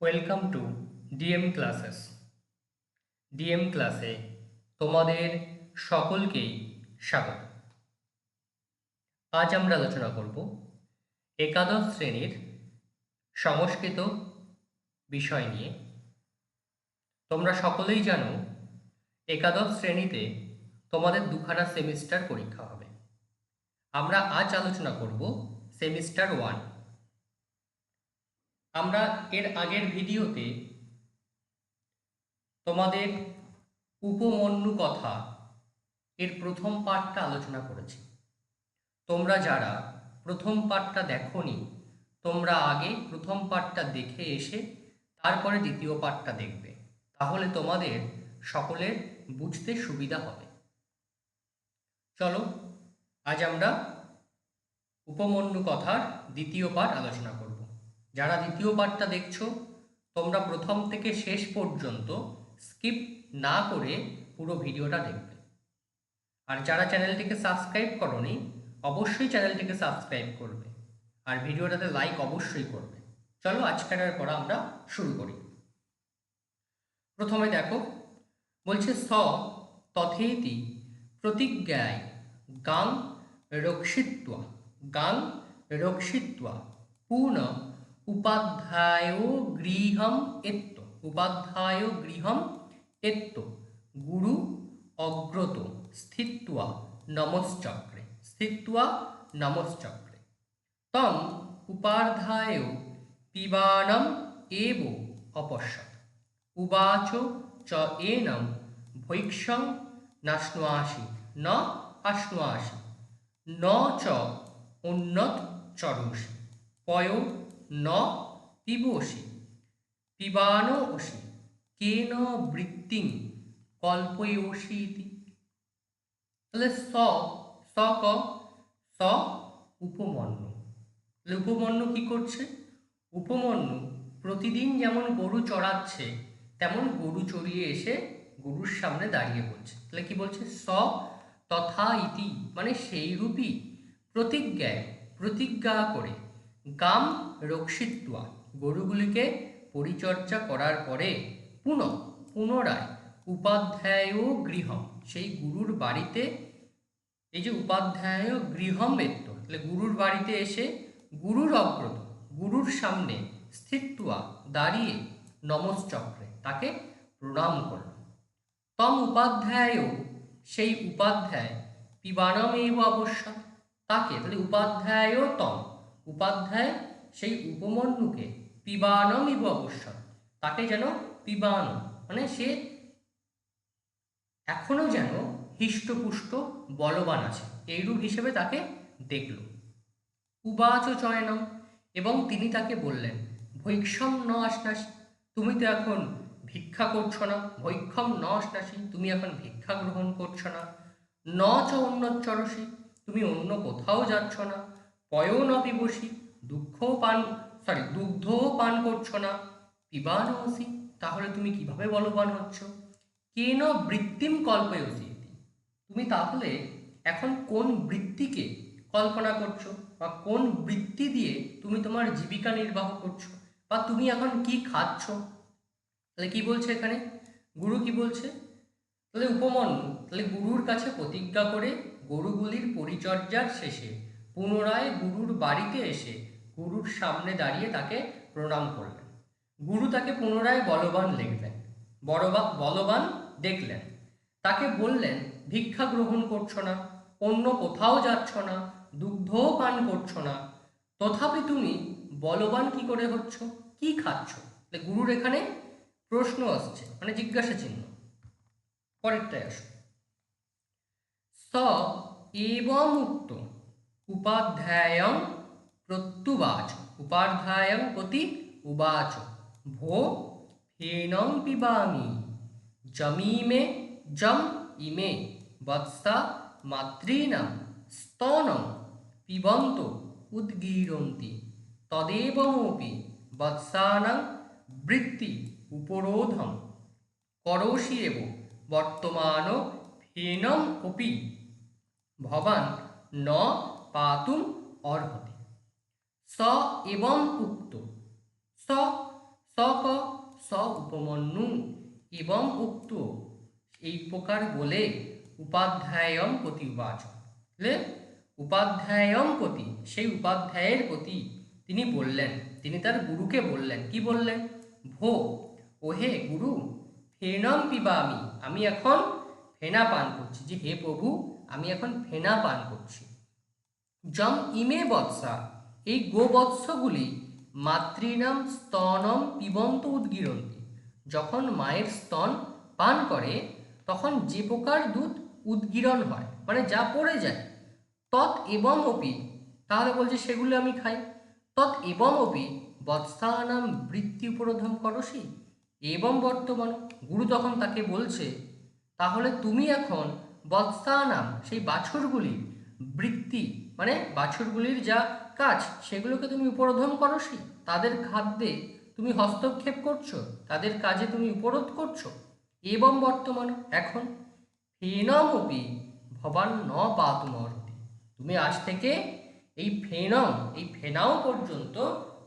Welcome to DM classes DM ক্লাসে তোমাদের সকলকেই স্বাগত। আজ আমরা আলোচনা করব একাদশ শ্রেণির সংস্কৃত বিষয় নিয়ে। তোমরা সকলেই জানো একাদশ শ্রেণীতে তোমাদের দুখানা সেমিস্টার পরীক্ষা হবে। আমরা আজ আলোচনা করব সেমিস্টার ওয়ান। আমরা এর আগের ভিডিওতে তোমাদের উপমন্যু কথা এর প্রথম পার্টটা আলোচনা করেছি। তোমরা যারা প্রথম পার্টটা দেখোনি, তোমরা আগে প্রথম পার্টটা দেখে এসে তারপরে দ্বিতীয় পার্টটা দেখবে। তাহলে তোমাদের সকলের বুঝতে সুবিধা হবে। চলো, আজ আমরা উপমন্যু কথার দ্বিতীয় পাঠ আলোচনা করব। যারা দ্বিতীয় পার্টটা দেখছ, তোমরা প্রথম থেকে শেষ পর্যন্ত স্কিপ না করে পুরো ভিডিওটা দেখবে। আর যারা চ্যানেলটিকে সাবস্ক্রাইব করনি, অবশ্যই চ্যানেলটিকে সাবস্ক্রাইব করবে। আর ভিডিওটাতে লাইক অবশ্যই করবে। চলো আজকের পর আমরা শুরু করি। প্রথমে দেখো, বলছে স তথেতি প্রতিজ্ঞায় গাং রক্ষিত্বা গাং রক্ষিত্বা, পূর্ণ উপাধ্যায় গৃহম এত্ত। উপাধ্যায় গৃহম এত্ত। গুরু অগ্রত স্থিত্বা নমশ্চক্রে। স্থিত্বা নমশ্চক্রে। তম উপাধ্যায় পিবানম এব অপশ্যত। উবাচ চ এনম ভৈক্ষং নাশ্নাসি ন আশ্নাসি ন চ উন্নত চরুষি। পয় ন পিবসি পিবানোসি কেন বৃত্তিং কল্পয়োসি ইতি। তাহলে স স ক, স উপমন্যু। তাহলে উপমন্যু কি করছে? উপমন্যু প্রতিদিন যেমন গরু চড়াচ্ছে, তেমন গরু চড়িয়ে এসে গরুর সামনে দাঁড়িয়ে বলছে। তাহলে কি বলছে? স তথা ইতি মানে সেই রূপই প্রতিজ্ঞায়, প্রতিজ্ঞা করে। গাম রক্ষিত্বা। গরুগুলিকে পরিচর্যা করার পরে পুনঃ পুনরায় উপাধ্যায় গৃহম। সেই গুরুর বাড়িতে এই যে উপাধ্যায় গৃহম বেত্ত, তাহলে গুরুর বাড়িতে এসে গুরুর অগ্রত, গুরুর সামনে স্থিত্বা দাঁড়িয়ে নমশ্চক্রে, তাকে প্রণাম করল। তম উপাধ্যায়ও সেই উপাধ্যায় পিবানমেব অবশ্যক তাকে, তাহলে উপাধ্যায়ও তম। উপাধ্যায় সেই উপমন্যুকে পিবানম ইব অবশ্যক তাকে যেন পিবান মানে সে এখনও যেন হৃষ্টপুষ্ট বলবান আছে, এইরূপ হিসেবে তাকে দেখল। উবাচ চয়নম, এবং তিনি তাকে বললেন, ভৈক্ষম ন আসনাসি তুমি তো এখন ভিক্ষা করছ না। ভৈক্ষম ন আসনাসি তুমি এখন ভিক্ষা গ্রহণ করছ না। ন চ উন্নচ্চরসি তুমি অন্য কোথাও যাচ্ছ না। পয়ও ন পিবসি দুঃখও পান সরি দুগ্ধও পান করছ না, পিবান হসি তাহলে তুমি কীভাবে বলবান হচ্ছ? কেন বৃত্তিম কল্পয়সি তুমি তাহলে এখন কোন বৃত্তিকে কল্পনা করছ বা কোন বৃত্তি দিয়ে তুমি তোমার জীবিকা নির্বাহ করছ বা তুমি এখন কি খাচ্ছ? তাহলে কি বলছে এখানে? গুরু কি বলছে? তাহলে উপমন্যু তাহলে গুরুর কাছে প্রতিজ্ঞা করে গরুগুলির পরিচর্যার শেষে পুনরায় গুরুর বাড়িতে এসে গুরুর সামনে দাঁড়িয়ে তাকে প্রণাম করলেন। গুরু তাকে পুনরায় বলবান লিখলেন, বড়বা বলবান দেখলেন। তাকে বললেন, ভিক্ষা গ্রহণ করছ না, অন্য কোথাও যাচ্ছ না, দুগ্ধও পান করছ না। তথাপি তুমি বলবান কি করে হচ্ছ? কি খাচ্ছ? গুরুর এখানে প্রশ্ন আসছে মানে জিজ্ঞাসা চিহ্ন। পরেরটায় আসো। স এবং উক্ত উপাধ্যায়ং প্রত্যুবাচ উপাধ্যায়ং প্রতি উবাচ ভো ফেনং পিবামি জমিমে জম ইমে বৎসা মাতৃণাম স্তনং পিবন্ত উদ্গীরন্তি তদেবমপি বৎসানাং বৃত্তি উপরোধম করোষি এব বর্তমান ফেনম অপি ভবান ন পাতুম অর্হতি। স এবং উক্ত। স স ক, স উপমন্যু এবং উক্ত। এই প্রকার বলে উপাধ্যায়ম প্রতি বুঝলে উপাধ্যায়ম প্রতি, সেই উপাধ্যায়ের প্রতি তিনি বললেন, তিনি তার গুরুকে বললেন। কি বললেন? ভো, ওহে গুরু, ফেনম পিবা আমি আমি এখন ফেনা পান করছি। যে হে প্রভু, আমি এখন ফেনা পান করছি। জম ইমে বৎসা। এই গোবৎসগুলি মাতৃনাম স্তনম পিবন্ত উদ্গিরন্তি। যখন মায়ের স্তন পান করে, তখন যে প্রকার দুধ উদ্গীরণ হয় মানে যা পড়ে যায়, তৎ এবং অপি, তাহলে বলছে সেগুলো আমি খাই। তৎ এবং অপি, বৎসানাম বৃত্তি উপরোধম করসি। এবং বর্তমান, গুরু তখন তাকে বলছে, তাহলে তুমি এখন বৎসানাম, সেই বাছুরগুলি বৃত্তি মানে বাছুরগুলির যা কাজ, সেগুলোকে তুমি উপরোধন করো করসি তাদের খাদ্যে তুমি হস্তক্ষেপ করছ, তাদের কাজে তুমি উপরোধ করছ। এবং বর্তমান, এখন, ফেনমপি ভবান ন পাতুমর্তি তুমি আজ থেকে এই ফেনম, এই ফেনাও পর্যন্ত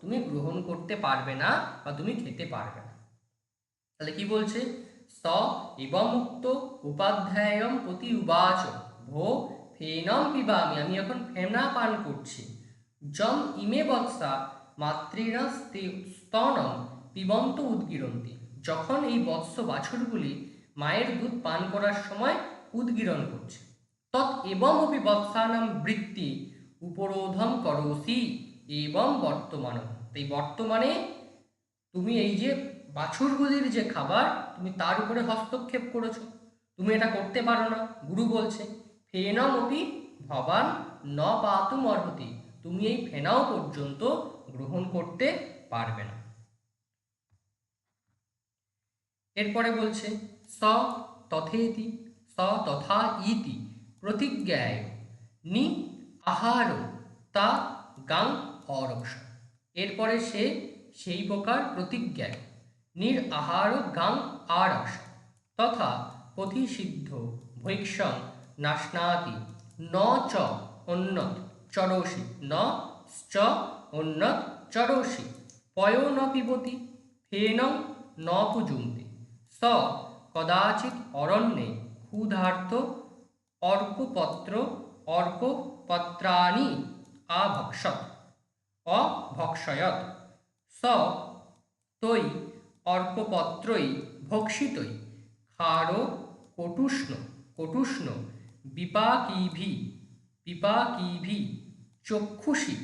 তুমি গ্রহণ করতে পারবে না বা তুমি খেতে পারবে না। তাহলে কি বলছে? স এবং মুক্ত উপাধ্যায়ম প্রতি উবাচ ভো ফেনম পিবামি আমি এখন ফেনা পান করছি। জম ইমে বৎসা স্তে- স্তনম পিবন্ত উদ্গিরন্তি। যখন এই বৎস বাছুরগুলি মায়ের দুধ পান করার সময় উদ্গীরণ করছে। তৎ এবং অপি বৎসানাম বৃত্তি উপরোধম করসি এবং বর্তমান এই বর্তমানে তুমি এই যে বাছুরগুলির যে খাবার, তুমি তার উপরে হস্তক্ষেপ করেছ। তুমি এটা করতে পারো না, গুরু বলছে। ফেনম অপি ভবান ন পাতুম অর্হতি তুমি এই ফেনাও পর্যন্ত গ্রহণ করতে পারবে না। এরপরে বলছে, স তথেতি, স তথা ইতি, প্রতিজ্ঞায় নি আহার তা গাং অরক্ষ। এরপরে সে সেই প্রকার প্রতিজ্ঞায়, নির আহার গাং আরক্ষ, তথা প্রতিষিদ্ধ ভৈক্ষং নাশনাতি, ন চ উন্নত চরসি, ন চ উন্নত চরসি। পয় ন পিবতি, ফেনং ন পুজুন্তি। স কদাচিৎ অরণ্যে ক্ষুধার্ত অর্কপত্র, অর্কপত্রাণি আভক্ষত, অভক্ষয়ত। স তৈ অর্কপত্রই ভক্ষিতই ক্ষার কটুষ্ণ কটুষ্ণ বিপাকীভি বিপাকীভি চক্ষুষি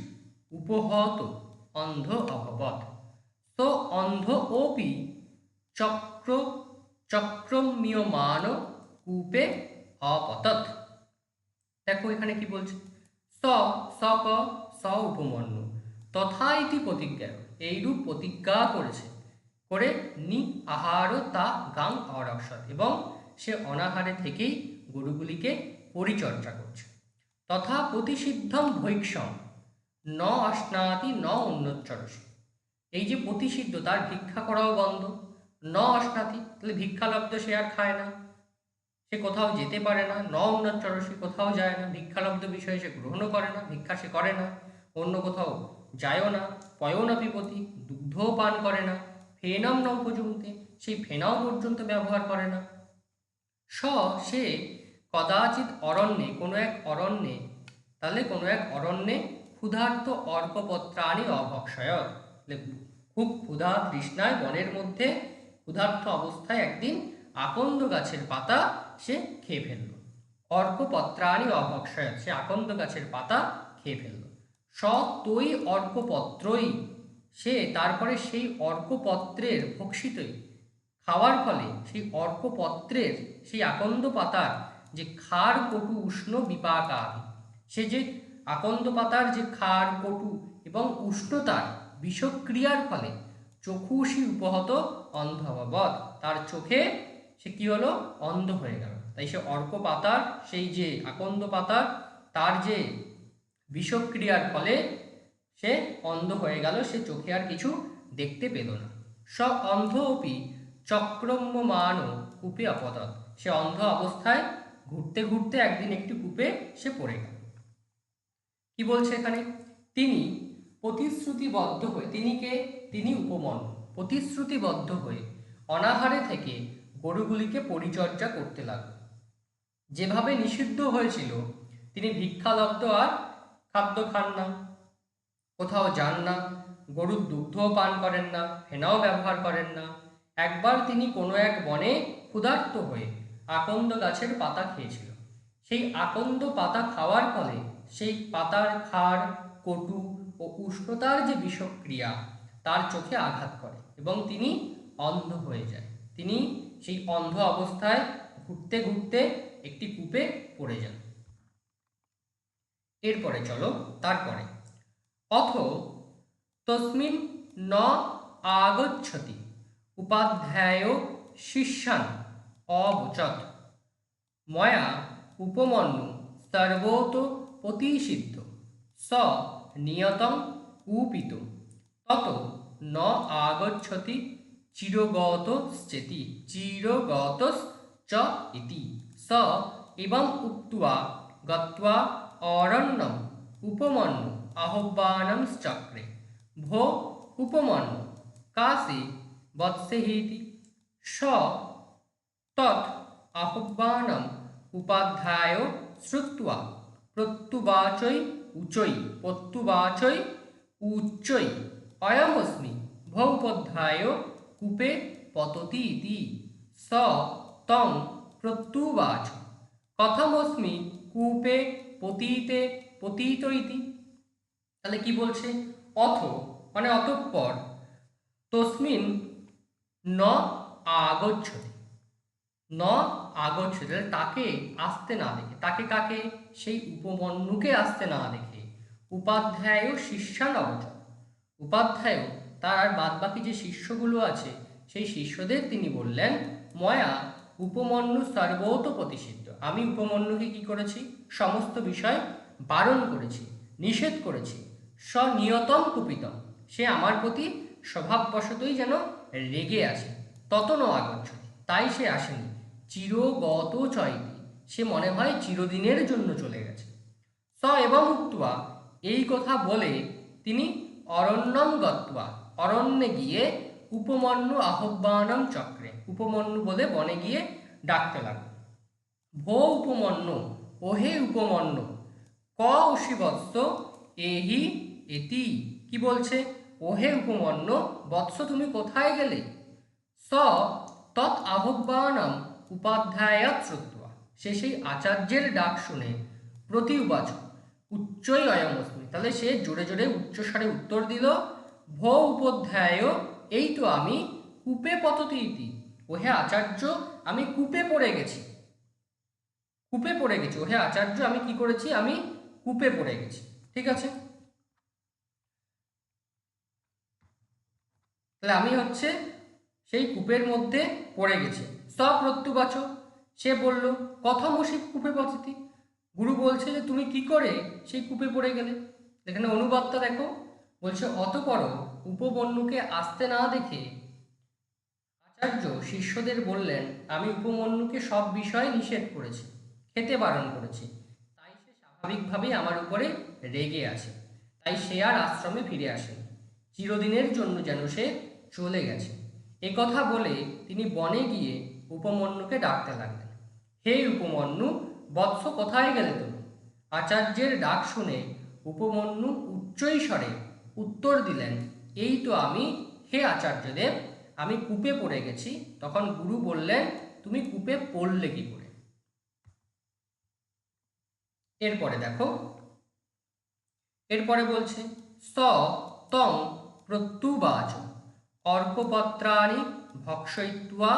উপহত অন্ধ অভবৎ। তো অন্ধ ওপি চক্র চক্রম্যমান কূপে অপতত দেখো এখানে কি বলছে? স স ক স উপমন্য। তথা ইতি প্রতিজ্ঞা, এইরূপ প্রতিজ্ঞা করেছে। করে নি আহার তা গাং অরক্ষত এবং সে অনাহারে থেকেই গরুগুলিকে পরিচর্যা করছে। তথা প্রতিষিদ্ধম ভৈক্ষম, ন অশ্নাতি ন উন্নচ্চরসী এই যে প্রতিষিদ্ধ, তার ভিক্ষা করাও বন্ধ। ন অশ্নাতি তাহলে ভিক্ষালব্ধ সে আর খায় না। সে কোথাও যেতে পারে না, ন উন্নচ্চরসী কোথাও যায় না। ভিক্ষালব্ধ বিষয়ে সে গ্রহণও করে না, ভিক্ষা সে করে না। অন্য কোথাও যায়ও না, পয়ও না পিপতি দুগ্ধও পান করে না। ফেনাম ন উপযুক্তে সেই ফেনাও পর্যন্ত ব্যবহার করে না। স, সে কদাচিৎ অরণ্যে কোনো এক অরণ্যে, তাহলে কোনো এক অরণ্যে ক্ষুধার্ত অর্কপত্রাণি অভক্ষয়। খুব ক্ষুধা তৃষ্ণায় বনের মধ্যে ক্ষুধার্ত অবস্থায় একদিন আকন্দ গাছের পাতা সে খেয়ে ফেলল। অর্কপত্রাণি অভক্ষয়, সে আকন্দ গাছের পাতা খেয়ে ফেলল। তৈ অর্কপত্রই, সে তারপরে সেই অর্কপত্রের ভক্ষিতই। খাওয়ার ফলে সেই অর্কপত্রের, সেই আকন্দ পাতার যে ক্ষার কটু উষ্ণ বিপাক বিপাকাদি সে যে আকন্দ পাতার যে খার কটু এবং উষ্ণতার বিষক্রিয়ার ফলে চক্ষুষী উপহত অন্ধবৎ তার চোখে সে কি হলো? অন্ধ হয়ে গেল। তাই সে অর্ক পাতার, সেই যে আকন্দ পাতার, তার যে বিষক্রিয়ার ফলে সে অন্ধ হয়ে গেল। সে চোখে আর কিছু দেখতে পেল না। স অন্ধ অপি চক্রম্যমান কূপে অপতৎ সে অন্ধ অবস্থায় ঘুরতে ঘুরতে একদিন একটি কূপে সে পড়ে গেল। কি বলছে এখানে? তিনি প্রতিশ্রুতিবদ্ধ হয়ে, তিনি কে? তিনি উপমন। প্রতিশ্রুতিবদ্ধ হয়ে অনাহারে থেকে গরুগুলিকে পরিচর্যা করতে লাগল। যেভাবে নিষিদ্ধ হয়েছিল, তিনি ভিক্ষালব্ধ আর খাদ্য খান না। কোথাও যান না, গরুর দুগ্ধও পান করেন না ফেনাও ব্যবহার করেন না। একবার তিনি কোনো এক বনে ক্ষুধার্ত হয়ে আকন্দ গাছের পাতা খেয়েছিল। সেই আকন্দ পাতা খাওয়ার ফলে সেই পাতার খাড়, কটু ও উষ্ণতার যে বিষক্রিয়া, তার চোখে আঘাত করে এবং তিনি অন্ধ হয়ে যায়। তিনি সেই অন্ধ অবস্থায় ঘুরতে ঘুরতে একটি কূপে পড়ে যান। এরপরে চলো তারপরে। অথ তস্মিন ন আগচ্ছতি, উপাধ্যায় শিষ্যান অবচত। ময়া উপমন্যু সর্বত প্রতিষিদ্ধ স নিয়তং কূপিত তত ন আগচ্ছতি চিরগত চেতি চিরগত চ ইতি। স এবং উক্ত্বা গত্বা অরণ্যম উপমন্যু আহ্বানম চক্রে ভো উপমন্যু। কাশী বৎসেহিতি। স তৎ আহ্বানম উপাধ্যায় শ্রুত্বা প্রত্যুবাচৈ উচৈ প্রত্যুবাচৈ উচ্চৈ অয়মস্মি ভৌপধ্যায় কূপে পততি ইতি স তং প্রত্যুবাচ কথমস্মি কূপে পতিতে পতিত ইতি তাহলে কি বলছে? অথ মানে অতঃপর। তসমিন ন আগচ্ছতি। ন আগচ্ছতি তাহলে তাকে আসতে না দেখে, তাকে কাকে? সেই উপমন্যুকে আসতে না দেখে। উপাধ্যায় শিষ্যান অবচর উপাধ্যায় তার আর বাদবাকি যে শিষ্যগুলো আছে, সেই শিষ্যদের তিনি বললেন, ময়া, উপমন্যু সর্বত প্রতিষিদ্ধ আমি উপমন্যুকে কি করেছি? সমস্ত বিষয় বারণ করেছি, নিষেধ করেছি, স্বনিয়তম কুপিতম। সে আমার প্রতি স্বভাববশতই যেন রেগে আছে, তত ন আগচ্ছতি তাই সে আসেনি। চিরগত চয়তি সে মনে হয় চিরদিনের জন্য চলে গেছে। স এবং উক্তবা এই কথা বলে তিনি অরণ্যম গত্বা, অরণ্যে গিয়ে উপমন্যু আহ্বানম চক্রে, উপমন্যু বলে বনে গিয়ে ডাকতে লাগল ভো উপমন্যু, ওহে উপমন্যু, ক অশিবৎস এহি এতি? কি বলছে? ওহে উপমন্যু, বৎস তুমি কোথায় গেলে? স, তৎ আহ্বানম উপাধ্যায়াত শ্রুত্বা সে সেই আচার্যের ডাক শুনে প্রতি উবাচ উচ্চই অয়মস্মি তাহলে সে জোরে জোরে উচ্চস্বরে উত্তর দিল, ভো উপাধ্যায়, এই তো আমি কূপে পততি ইতি ওহে আচার্য, আমি কূপে পড়ে গেছি। কূপে পড়ে গেছি। ওহে আচার্য, আমি কি করেছি? আমি কূপে পড়ে গেছি। ঠিক আছে? তাহলে আমি হচ্ছে সেই কূপের মধ্যে পড়ে গেছি। সপ্রত্যুবাচ সে বলল কথমসি কূপে পতিতি গুরু বলছে যে, তুমি কি করে সেই কূপে পড়ে গেলে? এখানে অনুবাদটা দেখো। বলছে অতপর উপবন্যুকে আসতে না দেখে আচার্য শিষ্যদের বললেন, আমি উপমন্যুকে সব বিষয় নিষেধ করেছি, খেতে বারণ করেছি। তাই সে স্বাভাবিকভাবেই আমার উপরে রেগে আছে। তাই সে আর আশ্রমে ফিরে আসে চিরদিনের জন্য যেন সে চলে গেছে। এ কথা বলে তিনি বনে গিয়ে উপমন্যুকে ডাকতে লাগলেন। হে উপমন্যু, বৎস কোথায় গেলে তুমি? আচার্যের ডাক শুনে উপমন্যু উচ্চই স্বরে উত্তর দিলেন, এই তো আমি, হে আচার্যদেব, আমি কূপে পড়ে গেছি। তখন গুরু বললেন, তুমি কূপে পড়লে কি করে? এরপরে দেখো, এরপরে বলছে, স তং প্রত্যুবাচ, অর্কপত্রাণি ভক্ষয়িত্বা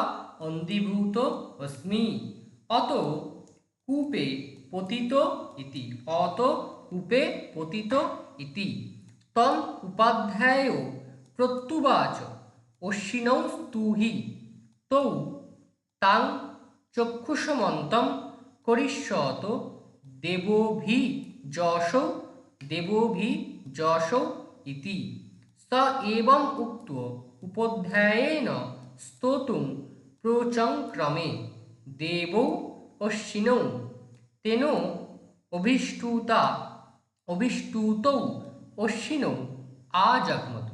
অন্ধীভূত অস্মি। অত কূপে পতিত ইতি। অত কূপে পতিত ইতি। তম উপাধ্যায় প্রত্যুবাচ অশ্বিনৌ স্তুহি। তৌ তাং চক্ষুষমন্তম করিষ্যত দেবভি যশৌ দেবভি যশৌ ইতি। স এবং উক্ত উপধ্যায়েন স্তোতুং প্রচংক্রমে দেবৌ অশ্বিনৌ তেন অভিষ্টুতা অভিষ্টুতৌ অশ্বিনৌ আজগ্মত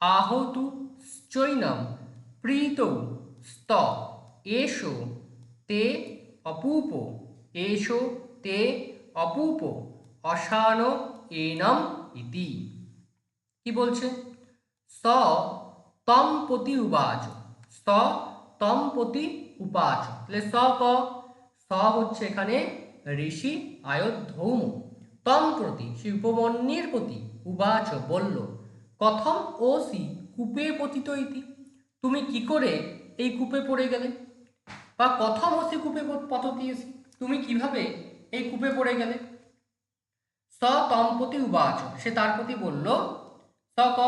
আহতু চৈনম প্রীত স্ত এষো তে অপূপ এষো তে অপূপ অশান এনম ইতি কি বলছে? স তম প্রতি উবাচ স তম প্রতি উপাচ। তাহলে স ক? স হচ্ছে এখানে ঋষি আয়োধ্যৌম তম প্রতি, সেই উপমন্যের প্রতি উবাচ বলল, কথম ও সি কূপে পতিত ইতি। তুমি কি করে এই কূপে পড়ে গেলে? বা কথম ও সি কূপে পততি এসি তুমি কীভাবে এই কূপে পড়ে গেলে? স তম প্রতি উবাচ। সে তার প্রতি বলল, স ক,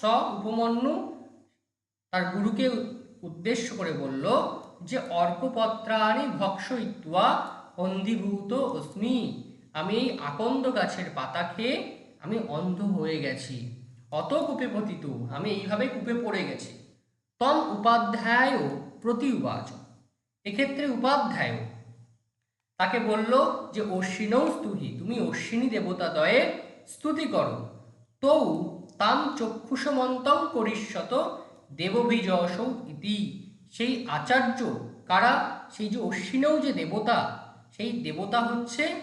স উপমন্যু, তার গুরুকে উদ্দেশ্য করে বলল যে অর্কপত্রাণি ভক্ষ ইত্বা অন্ধীভূত অস্মি। আমি এই আকন্দ গাছের পাতা খেয়ে আমি অন্ধ হয়ে গেছি। অত কূপে পতিত, আমি এইভাবে কূপে পড়ে গেছি। তম উপাধ্যায় প্রতি উবাচ এক্ষেত্রে উপাধ্যায় তাকে বলল যে অশ্বিনৌ স্তুহি, তুমি অশ্বিনী দেবতা দয়ে স্তুতি করো। তৌ তাম চক্ষুষমন্তম করিষ্যত দেববিজয়সৌ ইতি। সেই আচার্য কারা? সেই যে অশ্বিনৌ যে দেবতা, সেই দেবতা হচ্ছে,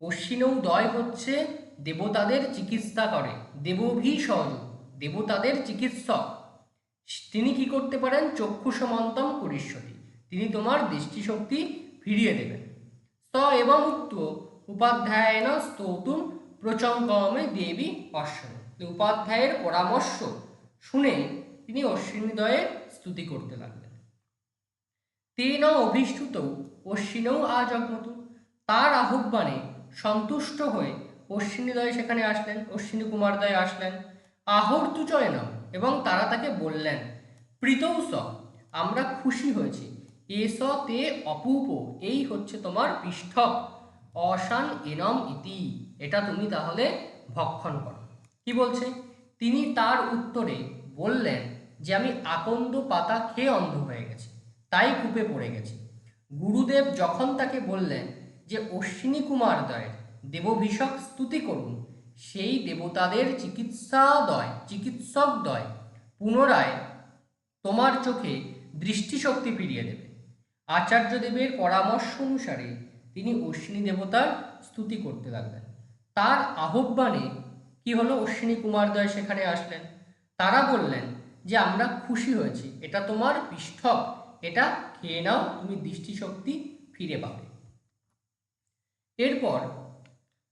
অশ্বিনৌ দয় হচ্ছে দেবতাদের চিকিৎসা করে দেবভিসজ দেবতাদের চিকিৎসক তিনি কি করতে পারেন? চক্ষু সমন্তম করিষ্যতি। তিনি তোমার দৃষ্টিশক্তি ফিরিয়ে দেবেন। স এবং উক্ত উপাধ্যায়ন স্তোতুম প্রচঙ্কমে দেবী অশ্বন উপাধ্যায়ের পরামর্শ শুনে তিনি অশ্বিনীদয়ের স্তুতি করতে লাগলেন। তেন অভিষ্টুত অশ্বিনৌ আজগ্মতু তার আহ্বানে সন্তুষ্ট হয়ে অশ্বিনীদয় সেখানে আসলেন, অশ্বিনী কুমারদয় আসলেন। আহর্তু চয়নম এবং তারা তাকে বললেন প্রীতৌস আমরা খুশি হয়েছি। এস তে অপূপ, এই হচ্ছে তোমার পৃষ্ঠক অশান এনম ইতি, এটা তুমি তাহলে ভক্ষণ করো। কি বলছে? তিনি তার উত্তরে বললেন যে আমি আকন্দ পাতা খেয়ে অন্ধ হয়ে গেছি, তাই কূপে পড়ে গেছি। গুরুদেব যখন তাকে বললেন যে, অশ্বিনী কুমার দয়ের দেবভিষক স্তুতি করুন, সেই দেবতাদের চিকিৎসাদয় চিকিৎসকদয় পুনরায় তোমার চোখে দৃষ্টিশক্তি ফিরিয়ে দেবে। আচার্যদেবের পরামর্শ অনুসারে তিনি অশ্বিনী দেবতার স্তুতি করতে লাগলেন। তার আহ্বানে কি হলো? অশ্বিনী কুমারদয় সেখানে আসলেন। তারা বললেন যে আমরা খুশি হয়েছি। এটা তোমার পৃষ্ঠক। এটা খেয়ে নাও, তুমি দৃষ্টিশক্তি ফিরে পাবে। এরপর,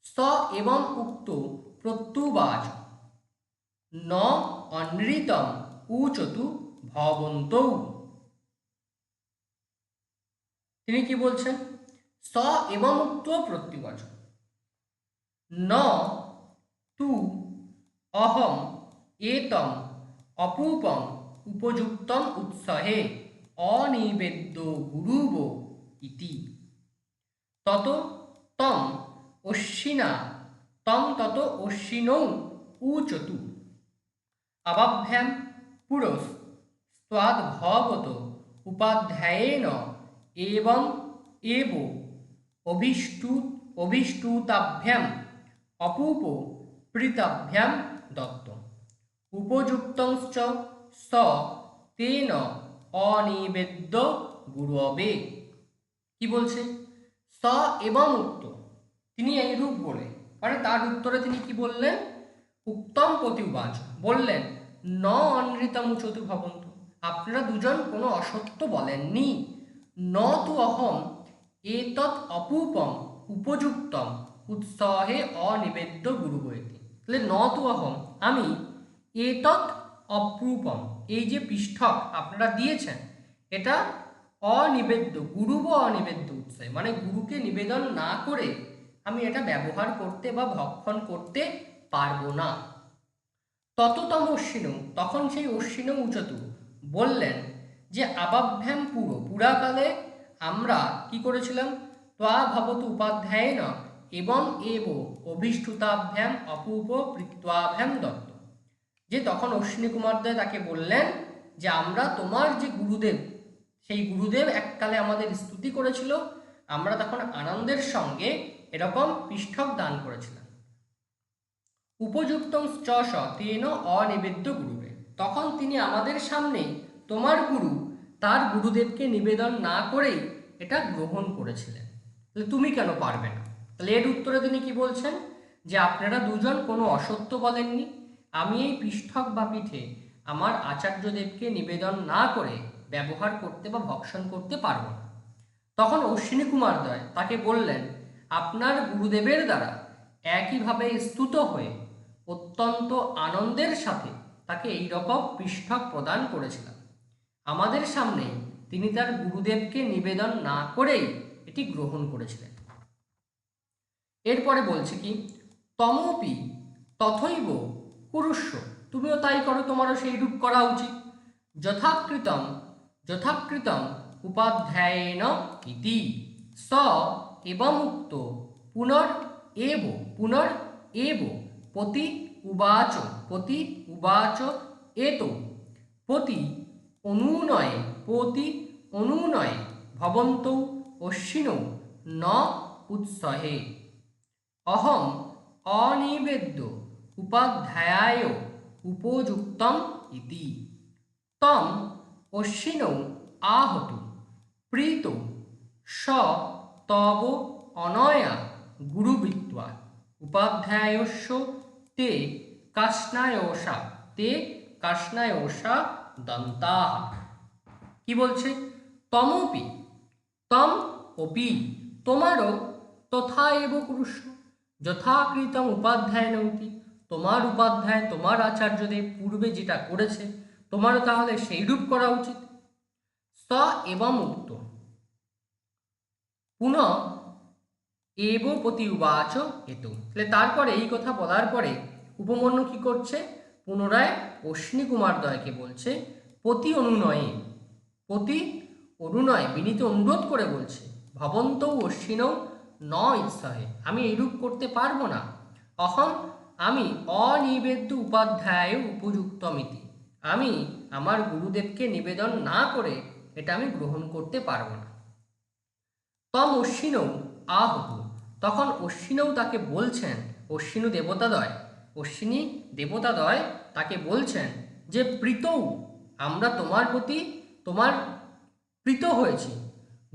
স এবং উক্ত প্রত্যুবাচ ন অনৃতম উচতু ভবন্তৌ। তিনি কি বলছেন? স এবং উক্ত প্রত্যুবাচ। ন তু অহম এতম অপূপম উপযুক্তম উৎসহে অনিবেদ্য গুরুব ইতি। তত তম অশ্বিনা, তম তত অশ্বিনৌ উচতু। অবাভ্যাম পুরস স্বাদভবত উপাধ্যায়েন এবং এব। অভিষ্টু, অভিষ্টুতাভ্যাম, অপূপ প্রীতাভ্যাম দত্ত উপযুক্তশ্চ স তেন অনিবেদ্য গুরবে কি বলছে? স এবং উক্ত। তিনি এইরূপ বলে। মানে তার উত্তরে তিনি কি বললেন? উত্তম প্রতিবাচ বললেন, ন অনৃতম উচতু ভবন্ত। আপনারা দুজন কোনো অসত্য বলেননি। ন তু অহম, এতৎ অপূপম, উপযুক্তম, উৎসাহে অনিবেদ্য গুরু বইতে তাহলে ন তু অহম, আমি এতৎ অপূপম এই যে পৃষ্ঠক আপনারা দিয়েছেন, এটা অনিবেদ্য গুরু বা অনিবেদ্য উৎসাহে মানে গুরুকে নিবেদন না করে আমি এটা ব্যবহার করতে বা ভক্ষণ করতে পারব না। তততম অশ্বিনু, তখন সেই অশ্বিনু উচতু বললেন যে, আবাভ্যাম পুরো, পুরাকালে আমরা কি করেছিলাম? ত্বা ভবত উপাধ্যায় এবং এব অভিষ্টুতাভ্যাম অপূপ পৃত্বাভ্যাম দত্ত। যে তখন অশ্বিনী কুমারদয় তাকে বললেন যে, আমরা তোমার যে গুরুদেব, সেই গুরুদেব এককালে আমাদের স্তুতি করেছিল। আমরা তখন আনন্দের সঙ্গে এরকম পৃষ্ঠক দান করেছিলাম। উপযুক্ত চ তেন অনিবেদ্য গুরুবে। তখন তিনি আমাদের সামনে তোমার গুরু, তার গুরুদেবকে নিবেদন না করেই এটা গ্রহণ করেছিলেন। তাহলে তুমি কেন পারবে না? তাহলে এর উত্তরে তিনি কি বলছেন? যে, আপনারা দুজন কোনো অসত্য বলেননি। আমি এই পৃষ্ঠক বা পিঠে আমার আচার্যদেবকে নিবেদন না করে ব্যবহার করতে বা ভক্ষণ করতে পারব না। তখন অশ্বিনী কুমার দয় তাকে বললেন, আপনার গুরুদেবের দ্বারা একইভাবে স্তুত হয়ে অত্যন্ত আনন্দের সাথে তাকে এই রকম পৃষ্ঠক প্রদান করেছিলাম। আমাদের সামনে তিনি তার গুরুদেবকে নিবেদন না করেই এটি গ্রহণ করেছিলেন। এরপরে বলছে কি, তমপি তথৈব কুরুষ্য তুমিও তাই করো, তোমারও সেই রূপ করা উচিত। যথাকৃতম যথাকৃতম উপাধ্যায়েন ইতি। স এবং উক্ত পুনর এব পুনর এব, পতি উবাচ পতি উবাচ এত। পতি অনুনয়ে পতি অনুনয়ে, ভবন্ত অশ্বিনৌ, ন উৎসহে। অহম অনিবেদ্য। উপাধ্যায়ায় উপযুক্তম ইতি তম অশ্বিনৌ আহতু প্রীত স তব অনয়া গুরুবিত্বা উপাধ্যায়স্য তে কাষ্ণায়সা তে কাষ্ণায়সা দন্তাহ কি বলছে? তমপি। তম অপি তোমারও তথা এব কুরুষ্য যথাকৃতম উপাধ্যায় নৌতি তোমার উপাধ্যায়, তোমার আচার্যদেব পূর্বে যেটা করেছে, তোমারও তাহলে সেইরূপ করা উচিত। স এবং উক্ত। পুনঃ এব প্রতি উবাচ হেত। তাহলে তারপরে এই কথা বলার পরে উপমন্য কি করছে? পুনরায় অশ্বিনী কুমার দয়কে বলছে প্রতি অনুনয়ে। প্রতি অনুনয়, বিনীত অনুরোধ করে বলছে, ভবন্ত অশ্বিনৌ ন ইচ্ছাহে আমি এইরূপ করতে পারব না। অহম আমি অনিবেদ্য উপাধ্যায় উপযুক্ত মিতি আমি আমার গুরুদেবকে নিবেদন না করে এটা আমি গ্রহণ করতে পারব না। তম অশ্বিনৌ আহত। তখন অশ্বিনৌ তাকে বলছেন, অশ্বিনু দেবতাদয়। অশ্বিনী দেবতাদয় তাকে বলছেন যে, প্রীতৌ, আমরা তোমার প্রতি, তোমার প্রীত হয়েছি।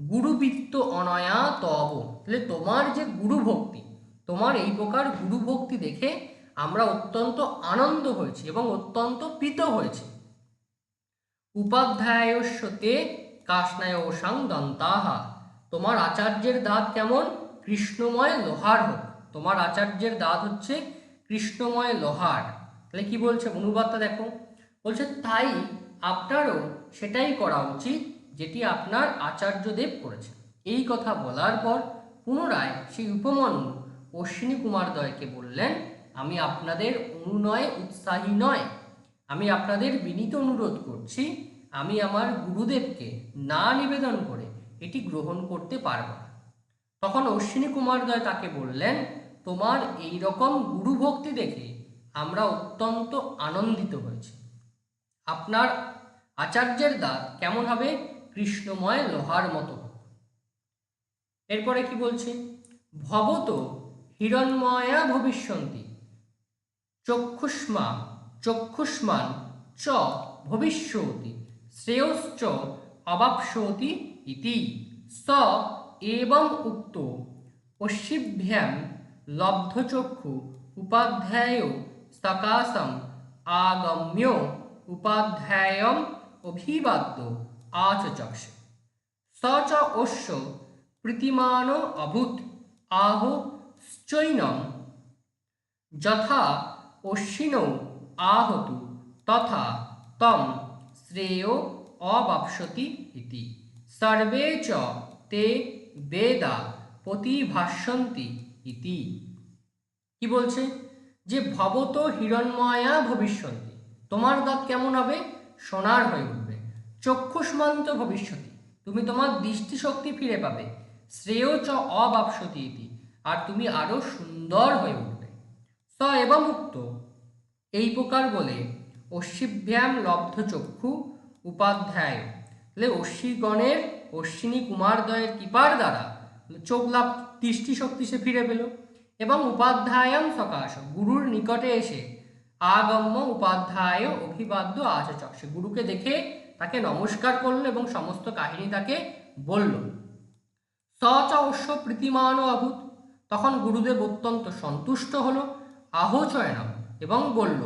গুরুবৃত্ত অনয়া তব। তাহলে তোমার যে গুরু ভক্তি তোমার এই প্রকার গুরু ভক্তি দেখে আমরা অত্যন্ত আনন্দ হয়েছি এবং অত্যন্ত প্রীত হয়েছি। উপাধ্যায়স্যতে কাষ্ণায় ওসাং দন্তাহা। তোমার আচার্যের দাঁত কেমন? কৃষ্ণময় লোহার হোক। তোমার আচার্যের দাঁত হচ্ছে কৃষ্ণময় লোহার। তাহলে কি বলছে অনুবাদটা দেখো? বলছে, তাই আপনারও সেটাই করা উচিত যেটি আপনার আচার্যদেব করেছে এই কথা বলার পর পুনরায় সেই উপমন্যু অশ্বিনী কুমার দয়কে বললেন আমি আপনাদের অনুনয়ে উৎসাহী নয়। আমি আপনাদের বিনীত অনুরোধ করছি, আমি আমার গুরুদেবকে না নিবেদন করে এটি গ্রহণ করতে পারব না। তখন অশ্বিনী কুমারদয় তাকে বললেন, তোমার এই রকম গুরু ভক্তি দেখে আমরা অত্যন্ত আনন্দিত হয়েছি। আপনার আচার্যের দাঁত কেমন হবে কৃষ্ণময় লোহার মতো এরপরে কি বলছে? ভবত হিরণময়া ভবিষ্যন্তি। চক্ষুষ্মা, চক্ষুষ্মান চ ভবিষ্যতি, শ্রেয়শ্চ অবাপসতি ইতি, স এবং উক্ত অশিভ্যাম লব্ধচক্ষু, উপাধ্যায় সকাশম, আগম্য উপাধ্যায়ম অভিবাদ্য আচচক্ষ স চ অশ্ব প্রীতিমান অভূত, আহ যথা অশ্বিনৌ আহতু তথা তম শ্রেয় অবাপসতি ইতি। সর্বে চ তে বেদা প্রতিভাষ্যন্তি ইতি। কি বলছে? যে ভবত হিরণময়া ভবিষ্যন্তি। তোমার দাঁত কেমন হবে? সোনার হয়ে উঠবে। চক্ষুষ্মান্ত ভবিষ্যতি। তুমি তোমার দৃষ্টিশক্তি ফিরে পাবে। শ্রেয় চ অবাপসতি ইতি। আর তুমি আরও সুন্দর হয়ে উঠবে। মুক্ত এই প্রকার বলে অশ্বিভ্যাম লব্ধ চক্ষু উপাধ্যায়। তাহলে অশ্বিগণের অশ্বিনী কুমারদয়ের কৃপার দ্বারা চোখ লাভ দৃষ্টিশক্তি সে ফিরে পেল এবং উপাধ্যায়াম সকাশ গুরুর নিকটে এসে আগম্য উপাধ্যায় অভিবাদ্য আচচক। সে গুরুকে দেখে তাকে নমস্কার করল এবং সমস্ত কাহিনী তাকে বলল, স চ অশ্ব প্রীতিমান অভূত। তখন গুরুদেব অত্যন্ত সন্তুষ্ট হলো আহচয়নম এবং বলল,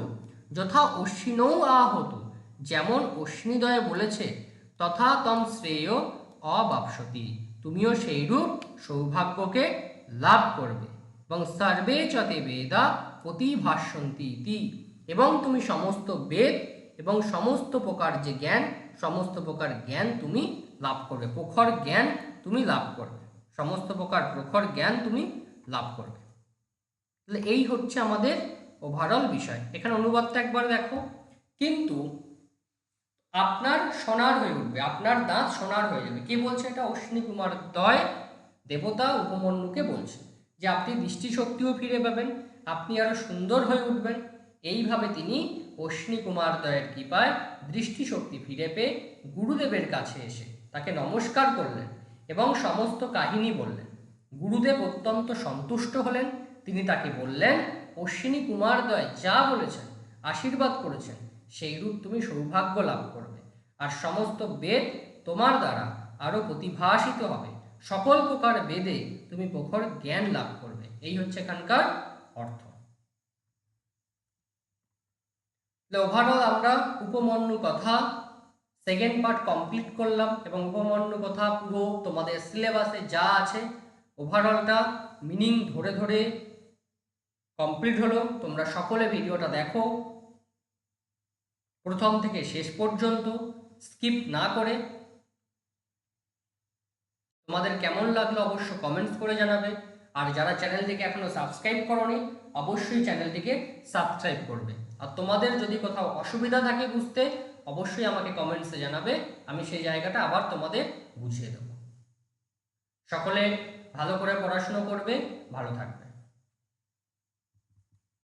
যথা অশ্বিনৌ আহত, যেমন অশ্বিনীদয়ে বলেছে, তথা তম শ্রেয় অবাপসতি। তুমিও সেইরূপ সৌভাগ্যকে লাভ করবে এবং সর্বে চতে বেদা প্রতিভাষন্তি ইতি এবং তুমি সমস্ত বেদ এবং সমস্ত প্রকার যে জ্ঞান, সমস্ত প্রকার জ্ঞান তুমি লাভ করবে। প্রখর জ্ঞান তুমি লাভ করবে। সমস্ত প্রকার প্রখর জ্ঞান তুমি লাভ করবে। তাহলে এই হচ্ছে আমাদের ওভারঅল বিষয়। এখানে অনুবাদটা একবার দেখো। কিন্তু আপনার সোনার হয়ে উঠবে, আপনার দাঁত সোনার হয়ে যাবে। কে বলছে এটা? অশ্বিনী কুমার দয়, দেবতা, উপমন্যুকে বলছে যে আপনি দৃষ্টিশক্তিও ফিরে পাবেন, আপনি আরও সুন্দর হয়ে উঠবেন। এইভাবে তিনি অশ্বিনী কুমার দয়ের কৃপায় দৃষ্টিশক্তি ফিরে পেয়ে গুরুদেবের কাছে এসে তাকে নমস্কার করলেন এবং সমস্ত কাহিনী বললেন। গুরুদেব অত্যন্ত সন্তুষ্ট হলেন। তিনি তাকে বললেন, অশ্বিনী কুমার দয় যা বলেছেন, আশীর্বাদ করেছেন সেই রূপ তুমি সৌভাগ্য লাভ করবে। আর সমস্ত বেদ তোমার দ্বারা আরও প্রতিভাসিত হবে। সকল প্রকার বেদে তুমি প্রখর জ্ঞান লাভ করবে। এই হচ্ছে এখানকার অর্থ। ওভারঅল আমরা উপমন্যু কথা সেকেন্ড পার্ট কমপ্লিট করলাম এবং উপমন্যু কথা পুরো তোমাদের সিলেবাসে যা আছে ওভারঅলটা মিনিং ধরে ধরে কমপ্লিট হলো, তোমরা সকলে ভিডিওটা দেখো। প্রথম থেকে শেষ পর্যন্ত স্কিপ না করে তোমাদের কেমন লাগল অবশ্য কমেন্টস করে জানাবে। আর যারা চ্যানেলটিকে এখনও সাবস্ক্রাইব করনি, অবশ্যই চ্যানেলটিকে সাবস্ক্রাইব করবে। আর তোমাদের যদি কোথাও অসুবিধা থাকে বুঝতে, অবশ্যই আমাকে কমেন্টসে জানাবে। আমি সেই জায়গাটা আবার তোমাদের বুঝিয়ে দেবো। সকলে ভালো করে পড়াশুনো করবে, ভালো থাকবে।